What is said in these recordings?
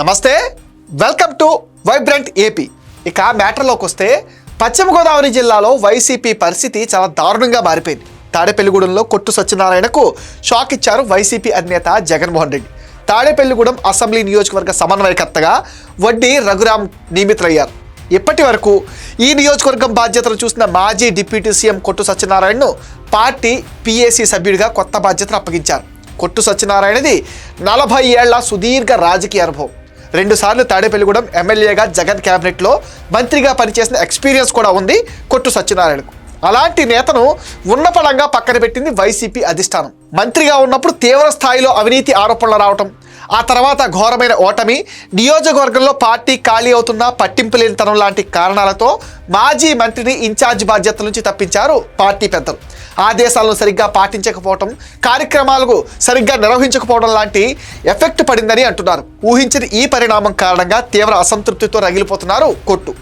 నమస్తే. Welcome to vibrant AP ఇక మ్యాటర్లోకి వస్తే పశ్చిమ గోదావరి జిల్లాలో వైసీపీ పరిస్థితి చాలా దారుణంగా మారిపోయింది. తాడేపల్లిగూడెంలో కొట్టు సత్యనారాయణకు షాక్ ఇచ్చారు వైసీపీ అధినేత జగన్మోహన్ రెడ్డి. తాడేపల్లిగూడెం అసెంబ్లీ నియోజకవర్గ సమన్వయకర్తగా వడ్డీ రఘురామ్ నియమితులయ్యారు. ఇప్పటి వరకు ఈ నియోజకవర్గం బాధ్యతలు చూసిన మాజీ డిప్యూటీ సీఎం కొట్టు సత్యనారాయణను పార్టీ పీఏసీ సభ్యుడిగా కొత్త బాధ్యతలు అప్పగించారు. కొట్టు సత్యనారాయణది నలభై ఏళ్ళ సుదీర్ఘ రాజకీయ అనుభవం. రెండుసార్లు తాడేపల్లిగూడెం ఎమ్మెల్యేగా జగన్ క్యాబినెట్లో మంత్రిగా పనిచేసిన ఎక్స్పీరియన్స్ కూడా ఉంది కొట్టు సత్యనారాయణకు. అలాంటి నేతను ఉన్నపళంగా పక్కన పెట్టింది వైసీపీ అధిష్టానం. మంత్రిగా ఉన్నప్పుడు తీవ్ర స్థాయిలో అవినీతి ఆరోపణలు రావటం ఆ తర్వాత ఘోరమైన ఓటమి. నియోజకవర్గంలో పార్టీ ఖాళీ అవుతున్న పట్టింపు లేనితనం లాంటి కారణాలతో మాజీ మంత్రిని ఇన్ఛార్జ్ బాధ్యతల నుంచి తప్పించారు పార్టీ పెద్దలు. ఆదేశాలను సరిగ్గా పాటించకపోవడం కార్యక్రమాలకు సరిగ్గా నిర్వహించకపోవడం లాంటి ఎఫెక్ట్ పడిందని అంటున్నారు. ఊహించిన ఈ పరిణామం కారణంగా తీవ్ర అసంతృప్తితో రగిలిపోతున్నారు కొట్టు.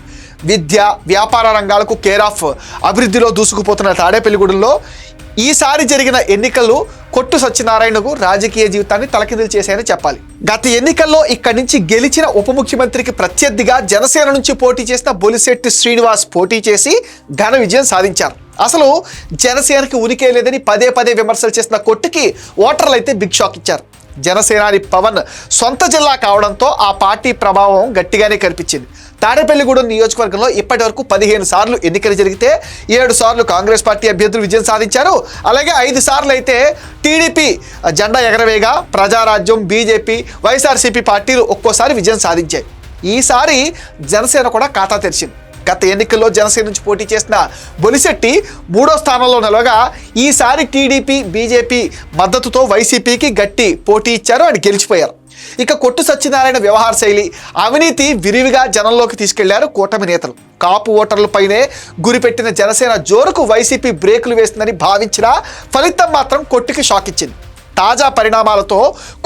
విద్య వ్యాపార రంగాలకు కేర్ ఆఫ్ అభివృద్ధిలో దూసుకుపోతున్న తాడేపల్లిగూడెంలో ఈసారి జరిగిన ఎన్నికలు కొట్టు సత్యనారాయణకు రాజకీయ జీవితాన్ని తలకిందులు చేశాయని చెప్పాలి. గత ఎన్నికల్లో ఇక్కడి నుంచి గెలిచిన ఉప ముఖ్యమంత్రికి ప్రత్యర్థిగా జనసేన నుంచి పోటీ చేసిన బొలిశెట్టి శ్రీనివాస్ పోటీ చేసి ఘన విజయం సాధించారు. అసలు జనసేనకి ఉనికే లేదని పదే పదే విమర్శలు చేసిన కొట్టుకి ఓటర్లు అయితే బిగ్ షాక్ ఇచ్చారు. జనసేనాని పవన్ సొంత జిల్లా కావడంతో ఆ పార్టీ ప్రభావం గట్టిగానే కనిపించింది. తాడేపల్లిగూడెం నియోజకవర్గంలో ఇప్పటి వరకు పదిహేను సార్లు ఎన్నికలు జరిగితే ఏడు సార్లు కాంగ్రెస్ పార్టీ అభ్యర్థులు విజయం సాధించారు. అలాగే ఐదు సార్లు అయితే టీడీపీ జెండా ఎగరవేగా ప్రజారాజ్యం బీజేపీ వైఎస్ఆర్సీపీ పార్టీలు ఒక్కోసారి విజయం సాధించాయి. ఈసారి జనసేన కూడా ఖాతా తెరిచింది. గత ఎన్నికల్లో జనసేన నుంచి పోటీ చేసిన బొలిశెట్టి మూడో స్థానంలో నిలవగా ఈసారి టీడీపీ బీజేపీ మద్దతుతో వైసీపీకి గట్టి పోటీ ఇచ్చారు. అని గెలిచిపోయారు. ఇక కొట్టు సత్యనారాయణ వ్యవహార శైలి అవినీతి విరివిగా జనంలోకి తీసుకెళ్ళారు కూటమి నేతలు. కాపు ఓటర్లపైనే గురిపెట్టిన జనసేన జోరుకు వైసీపీ బ్రేకులు వేస్తుందని భావించినా ఫలితం మాత్రం కొట్టుకి షాక్ ఇచ్చింది. తాజా పరిణామాలతో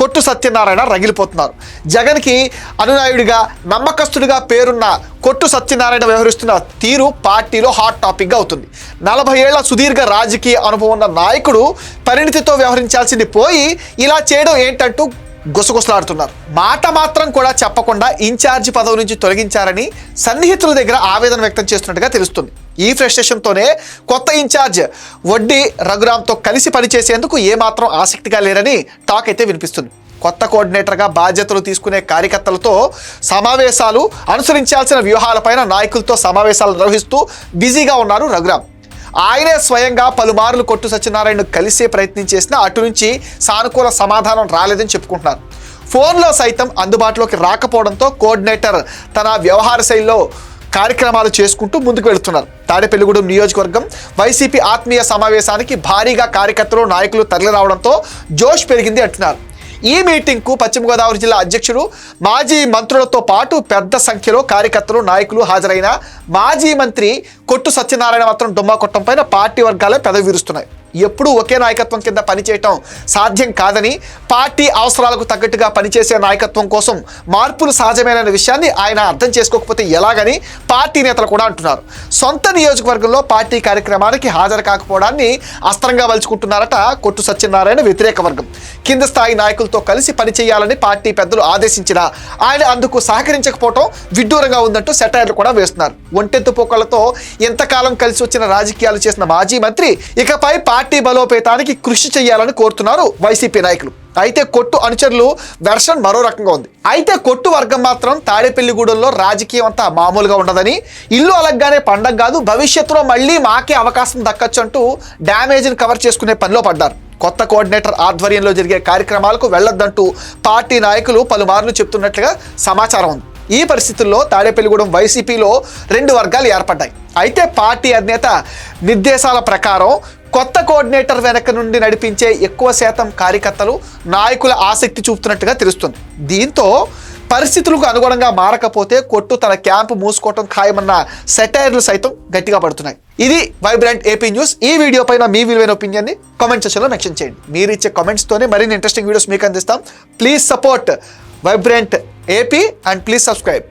కొట్టు సత్యనారాయణ రగిలిపోతున్నారు. జగన్కి అనునాయుడిగా నమ్మకస్తుడిగా పేరున్న కొట్టు సత్యనారాయణ వ్యవహరిస్తున్న తీరు పార్టీలో హాట్ టాపిక్గా అవుతుంది. నలభై ఏళ్ళ సుదీర్ఘ రాజకీయ అనుభవం ఉన్న నాయకుడు పరిణితితో వ్యవహరించాల్సింది పోయి ఇలా చేయడం ఏంటంటూ గుసగుసలాడుతున్నారు. మాట మాత్రం కూడా చెప్పకుండా ఇన్ఛార్జి పదవి నుంచి తొలగించారని సన్నిహితుల దగ్గర ఆవేదన వ్యక్తం చేస్తున్నట్టుగా తెలుస్తుంది. ఈ ఫ్రస్ట్రేషన్తోనే కొత్త ఇన్ఛార్జ్ వడ్డీ రఘురామ్తో కలిసి పనిచేసేందుకు ఏమాత్రం ఆసక్తిగా లేరని టాక్ అయితే వినిపిస్తుంది. కొత్త కోఆర్డినేటర్గా బాధ్యతలు తీసుకునే కార్యకర్తలతో సమావేశాలు అనుసరించాల్సిన వ్యూహాలపైన నాయకులతో సమావేశాలు నిర్వహిస్తూ బిజీగా ఉన్నారు రఘురామ్. ఆయనే స్వయంగా పలుమార్లు కొట్టు సత్యనారాయణ కలిసే ప్రయత్నం చేసినా అటు నుంచి సానుకూల సమాధానం రాలేదని చెప్పుకుంటున్నారు. ఫోన్లో సైతం అందుబాటులోకి రాకపోవడంతో కోఆర్డినేటర్ తన వ్యవహార శైలిలో కార్యక్రమాలు చేసుకుంటూ ముందుకు వెళుతున్నారు. తాడేపల్లిగూడెం నియోజకవర్గం వైసీపీ ఆత్మీయ సమావేశానికి భారీగా కార్యకర్తలు నాయకులు తరలి రావడంతో జోష్ పెరిగింది అంటున్నారు. ఈ మీటింగ్కు పశ్చిమ గోదావరి జిల్లా అధ్యక్షుడు మాజీ మంత్రులతో పాటు పెద్ద సంఖ్యలో కార్యకర్తలు నాయకులు హాజరైన మాజీ మంత్రి కొట్టు సత్యనారాయణ మాత్రం డుమ్మా కొట్టం పైన పార్టీ వర్గాలే పెదవి విరుస్తున్నాయి. ఎప్పుడూ ఒకే నాయకత్వం కింద పనిచేయటం సాధ్యం కాదని పార్టీ అవసరాలకు తగ్గట్టుగా పనిచేసే నాయకత్వం కోసం మార్పులు సహజమైన విషయాన్ని ఆయన అర్థం చేసుకోకపోతే ఎలాగని పార్టీ నేతలు కూడా అంటున్నారు. సొంత నియోజకవర్గంలో పార్టీ కార్యక్రమానికి హాజరు కాకపోవడాన్ని అస్త్రంగా వలుచుకుంటున్నారట కొట్టు సత్యనారాయణ వ్యతిరేక వర్గం. కింద స్థాయి నాయకులతో కలిసి పనిచేయాలని పార్టీ పెద్దలు ఆదేశించినా ఆయన అందుకు సహకరించకపోవడం విడ్డూరంగా ఉందంటూ సెటైర్లు కూడా వేస్తున్నారు. ఒంటెత్తు పోకలతో ఇంతకాలం కలిసి వచ్చిన రాజకీయాలు చేసిన మాజీ మంత్రి ఇకపై పార్టీ బలోపేతానికి కృషి చేయాలని కోరుతున్నారు వైసీపీ నాయకులు. అయితే కొట్టు అనుచరులు వెర్షన్ మరో రకంగా ఉంది. అయితే కొట్టు వర్గం మాత్రం తాడేపల్లిగూడెంలో రాజకీయం అంతా మామూలుగా ఉండదని ఇల్లు అలగ్గానే పండగ కాదు భవిష్యత్తులో మళ్ళీ మాకే అవకాశం దక్కచ్చు అంటూ డ్యామేజ్ని కవర్ చేసుకునే పనిలో పడ్డారు. కొత్త కోఆర్డినేటర్ ఆధ్వర్యంలో జరిగే కార్యక్రమాలకు వెళ్ళొద్దంటూ పార్టీ నాయకులు పలుమార్లు చెప్తున్నట్లుగా సమాచారం ఉంది. ఈ పరిస్థితుల్లో తాడేపల్లిగూడెం వైసీపీలో రెండు వర్గాలు ఏర్పడ్డాయి. అయితే పార్టీ అధినేత నిర్దేశాల ప్రకారం కొత్త కోఆర్డినేటర్ వెనక నుండి నడిపించే ఎక్కువ శాతం కార్యకర్తలు నాయకుల ఆసక్తి చూపుతున్నట్టుగా తెలుస్తుంది. దీంతో పరిస్థితులకు అనుగుణంగా మారకపోతే కొట్టు తన క్యాంపు మూసుకోవటం ఖాయమన్న సెటైర్లు సైతం గట్టిగా పడుతున్నాయి. ఇది వైబ్రెంట్ ఏపీ న్యూస్. ఈ వీడియో పైన మీ విలువైన ఒపీనియన్ని కామెంట్ సెక్షన్లో మెన్షన్ చేయండి. మీరు ఇచ్చే కామెంట్స్తోనే మరిన్ని ఇంట్రెస్టింగ్ వీడియోస్ మీకు అందిస్తాం. Please support vibrant AP and please subscribe